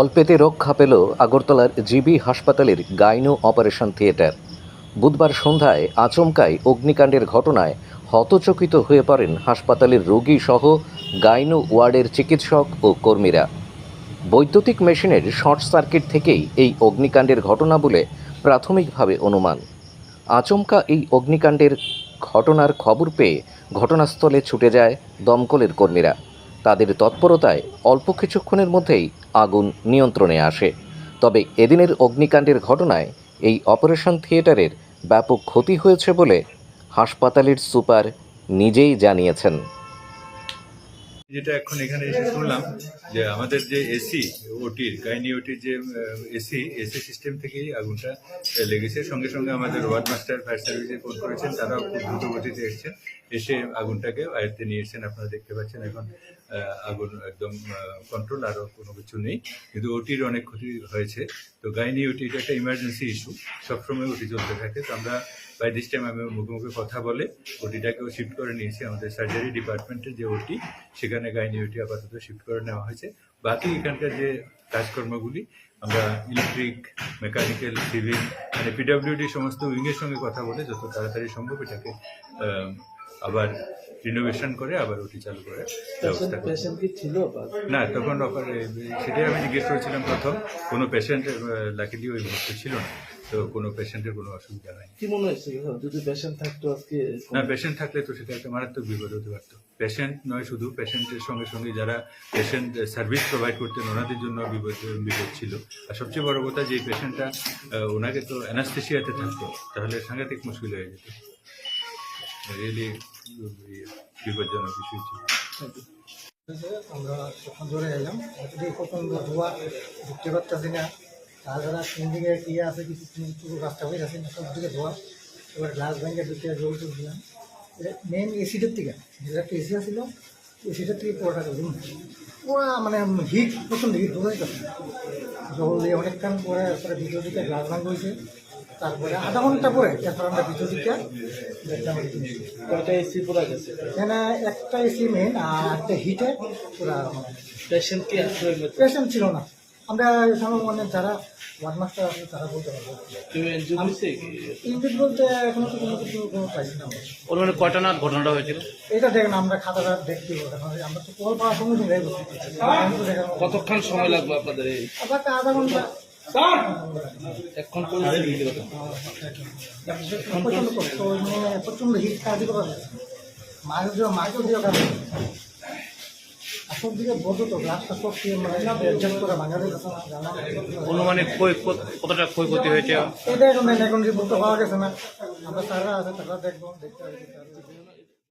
অল্পেতে রক্ষা পেল আগরতলার জিবি হাসপাতালের গাইনো অপারেশন থিয়েটার। বুধবার সন্ধ্যায় আচমকায় অগ্নিকাণ্ডের ঘটনায় হতচকিত হয়ে পড়েন হাসপাতালের রোগী সহ গাইনো ওয়ার্ডের চিকিৎসক ও কর্মীরা। বৈদ্যুতিক মেশিনের শর্ট সার্কিট থেকেই এই অগ্নিকাণ্ডের ঘটনা বলে প্রাথমিকভাবে অনুমান। আচমকা এই অগ্নিকাণ্ডের ঘটনার খবর পেয়ে ঘটনাস্থলে ছুটে যায় দমকলের কর্মীরা। তাদের তৎপরতায় অল্প কিছুক্ষণের মধ্যেই আগুন নিয়ন্ত্রণে আসে। তবে এদিনের অগ্নিকাণ্ডের ঘটনায় এই অপারেশন থিয়েটারের ব্যাপক ক্ষতি হয়েছে বলে হাসপাতালের সুপার নিজেই জানিয়েছেন। যেটা এখন এখানে এসে শুনলাম যে আমাদের যে এসি ওটির গাইনি ওটির যে এসি এসি সিস্টেম থেকেই আগুনটা লেগেছে। সঙ্গে সঙ্গে আমাদের ওয়ার্ড মাস্টার, ফায়ার সার্ভিসে ফোন করেছেন, তারাও খুব দ্রুত গতিতে এসেছেন। এসে আগুনটাকে আয়ত্তে নিয়ে এসেছেন, আপনারা দেখতে পাচ্ছেন এখন। আগুন একদম কন্ট্রোল আরও কোনো কিছু নেই। কিন্তু ওটির অনেক ক্ষতি হয়েছে। তো গাইনি, ওটি এটা একটা ইমার্জেন্সি ইস্যু সবসময় ওটি চলতে থাকে। তো আমরা বাই দিস টাইম আমি মুখে মুখে কথা বলে ওটিটাকেও শিফট করে নিয়েছি। আমাদের সার্জারি ডিপার্টমেন্টের যে ওটি, সেখানে গাইনি ওটি আপাতত শিফট করে নেওয়া হয়েছে। বাকি এখানকার যে কাজকর্মগুলি, আমরা ইলেকট্রিক মেকানিক্যাল সিভিল মানে পিডাব্লিউডি সমস্ত উইংয়ের সঙ্গে কথা বলে যত তাড়াতাড়ি সম্ভব এটাকে আবার রিনোভেশন করে আবার ওটি চালু করে ব্যবস্থা না তখন অপার সেটাই আমি জিজ্ঞেস করেছিলাম প্রথম। কোনো পেশেন্ট লাকিলি ওই মুহূর্তে ছিল না। তো কোনো পেশেন্টের কোনো অসুবিধা নাই কি মনে হচ্ছে যদি পেশেন্ট থাকতো আজকে না পেশেন্ট থাকলে তো সেটা একটা মারাত্মক বিপদ হতে পারতো। পেশেন্ট নয় শুধু পেশেন্টের সঙ্গে সঙ্গে যারা পেশেন্ট সার্ভিস প্রোভাইড করতেন ওনাদের জন্য বিপদ বিপদ ছিল। আর সবচেয়ে বড় কথা যে পেশেন্টটা ওনাকে তো অ্যানাস্থেশিয়াতে থাকতো তাহলে সাংঘাতিক মুশকিল হয়ে যেত। ছিল আমরা তখন ধরে এলাম যদি প্রচণ্ড ধোয়া ঢুকতে পারতেছি না। তাছাড়া দিকে কি আছে, কিছু রাস্তা হয়ে যাচ্ছে সব দিকে ধোয়া। এবার গ্লাস ব্যাংকে ঢুকে জল তুলছিলাম মেন এসিটার থেকে যেটা একটা এসি আছিল এসিটার থেকে পুরোটা রুম পুরা মানে হিট প্রচণ্ড হিট গেছে জল দিয়ে অনেকক্ষণ পরে তারপরে ভিতর দিকে গ্লাস ভাঙ হয়েছে। তারপরে আধা ঘণ্টা পরে তারপর আমরা ভিতর দিকে দেখলাম। কয়টা এসি পুরা গেছে? এখানে একটা এসি মেন আর একটা হিটে পুরা পেশেন্ট কি পেশেন্ট ছিল না। আমরা মানে যারা ওয়ার্ড মাস্টার আছে তারা বলতে পারব। ইংলিশ বলতে এখনও তো কোনো কিছু কোনো পাইছি না ওর মানে কয়টা নাগাদ ঘটনাটা হয়েছিল? এটা দেখেন আমরা খাতাটা দেখতে আমরা তো কল পাওয়ার সঙ্গে সঙ্গে। কতক্ষণ সময় লাগবে আপনাদের আবার আধা ঘণ্টা এখন কীরকম? প্রচণ্ড কষ্ট মানে প্রচণ্ড হিট কাজই করা মাছ দিয়ে মাছ দিয়ে কাজ আসল দিকে বোঝো তো গ্লাসটা সব দিয়ে মানে অ্যাডজাস্ট করে বাঙালি জানা অনুমানিক ক্ষয় কতটা ক্ষয়ক্ষতি হয়েছে? এটা এখন এখন যে পাওয়া গেছে না। আমরা স্যাররা আছে তারা দেখব দেখতে হবে।